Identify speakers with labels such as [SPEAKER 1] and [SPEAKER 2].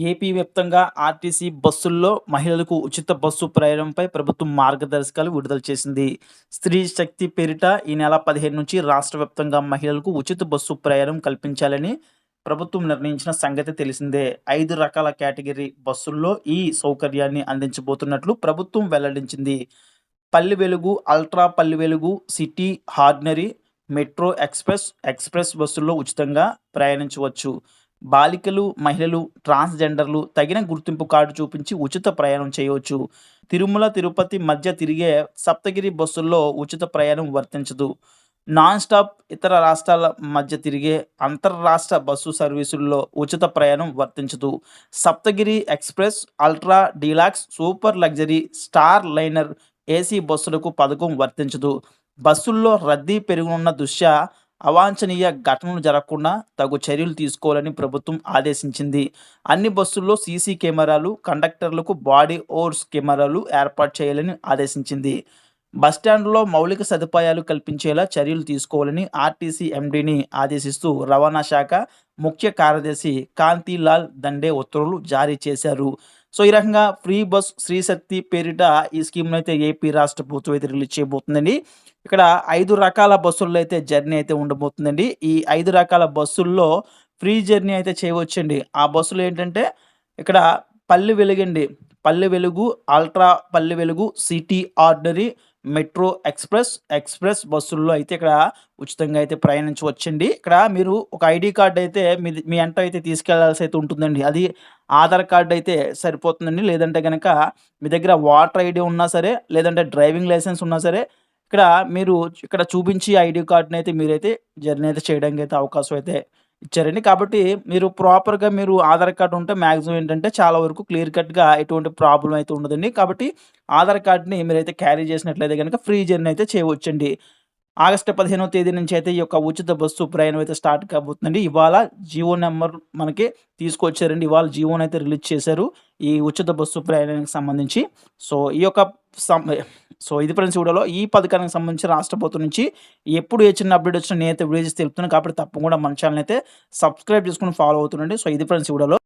[SPEAKER 1] AP వ్యాప్తంగా RTC బస్సుల్లో మహిళలకు ఉచిత బస్సు ప్రయాణంపై ప్రభుత్వం మార్గదర్శకాలు విడుదల చేసింది. స్త్రీ శక్తి పేరిట ఈ నెల పదిహేను నుంచి రాష్ట్ర వ్యాప్తంగా మహిళలకు ఉచిత బస్సు ప్రయాణం కల్పించాలని ప్రభుత్వం నిర్ణయించిన సంగతి తెలిసిందే. ఐదు రకాల కేటగిరీ బస్సుల్లో ఈ సౌకర్యాన్ని అందించబోతున్నట్లు ప్రభుత్వం వెల్లడించింది. Palle Velugu ultra Palle Velugu city ordinary metro express express బస్సుల్లో ఉచితంగా ప్రయాణించవచ్చు. బాలికలు మహిళలు ట్రాన్స్జెండర్లు తగిన గుర్తింపు కార్డు చూపించి ఉచిత ప్రయాణం చేయవచ్చు తిరుమల తిరుపతి మధ్య తిరిగే సప్తగిరి బస్సుల్లో ఉచిత ప్రయాణం వర్తించదు. నాన్ స్టాప్ ఇతర రాష్ట్రాల మధ్య తిరిగే అంతర్రాష్ట్ర బస్సు సర్వీసుల్లో ఉచిత ప్రయాణం వర్తించదు. Saptagiri express ultra deluxe super luxury star liner AC బస్సులకు పథకం వర్తించదు. బస్సుల్లో రద్దీ పెరుగునున్న దృష్ట్యా అవాంఛనీయ ఘటనలు జరగకుండా తగు చర్యలు తీసుకోవాలని ప్రభుత్వం ఆదేశించింది. అన్ని బస్సుల్లో సీసీ కెమెరాలు కండక్టర్లకు బాడీ ఓర్స్ కెమెరాలు ఏర్పాటు చేయాలని ఆదేశించింది. బస్టాండ్లో మౌలిక సదుపాయాలు కల్పించేలా చర్యలు తీసుకోవాలని ఆర్టీసీ ఎండీని ఆదేశిస్తూ రవాణా శాఖ ముఖ్య కార్యదర్శి కాంతిలాల్ దండే ఉత్తర్వులు జారీ చేశారు. సో ఈ రకంగా ఫ్రీ బస్ శ్రీశక్తి పేరిట ఈ స్కీమ్ను అయితే ఏపీ రాష్ట్ర ప్రభుత్వం అయితే రిలీజ్ చేయబోతుందండి. ఇక్కడ ఐదు రకాల బస్సుల్లో అయితే జర్నీ అయితే ఉండబోతుందండి. ఈ ఐదు రకాల బస్సుల్లో ఫ్రీ జర్నీ అయితే చేయవచ్చండి. ఆ బస్సులు ఏంటంటే ఇక్కడ పల్లె వెలుగండి. Palle Velugu ultra Palle Velugu city ordinary metro express express బస్సుల్లో అయితే ఇక్కడ ఉచితంగా అయితే ప్రయాణించవచ్చండి. ఇక్కడ మీరు ఒక ఐడి కార్డ్ అయితే మీ మీ ఎంట అయితే తీసుకెళ్ళాల్సి అయితే ఉంటుందండి. అది ఆధార్ కార్డ్ అయితే సరిపోతుందండి. లేదంటే కనుక మీ దగ్గర వాటర్ ఐడి ఉన్నా సరే లేదంటే డ్రైవింగ్ లైసెన్స్ ఉన్నా సరే ఇక్కడ మీరు ఇక్కడ చూపించి ఐడి కార్డ్‌ని అయితే మీరైతే జర్నీ అయితే చేయడానికి అయితే అవకాశం అయితే ఇచ్చారండి. కాబట్టి మీరు ప్రాపర్‌గా మీరు ఆధార్ కార్డు ఉంటే మ్యాక్సిమం ఏంటంటే చాలా వరకు క్లియర్ కట్‌గా ఎటువంటి ప్రాబ్లం అయితే ఉండదండి. కాబట్టి ఆధార్ కార్డ్‌ని మీరైతే క్యారీ చేసినట్లయితే కనుక ఫ్రీ జర్నీ అయితే చేయవచ్చండి. ఆగస్టు 15వ తేదీ నుంచి అయితే ఈ యొక్క ఉచిత బస్సు ప్రయాణం అయితే స్టార్ట్ కాబోతుందండి. ఇవాళ జియో నెంబర్ మనకి తీసుకొచ్చారండి. ఇవాళ జియోనైతే రిలీజ్ చేశారు. ఈ ఉచిత బస్సు ప్రయాణానికి సంబంధించి. సో ఈ యొక్క సో ఇది ఫ్రెండ్స్ వీడియోలో ఈ పథకానికి సంబంధించి రాష్ట్ర ప్రభుత్వం నుంచి ఎప్పుడు ఏ చిన్న అప్డేట్ వచ్చినా నేనైతే వీడియో తెలుపుతున్నాను కాబట్టి తప్పకుండా మన ఛానల్ అయితే సబ్స్క్రైబ్ చేసుకొని ఫాలో అవుతుండండి సో ఇది ఫ్రెండ్స్ వీడియోలో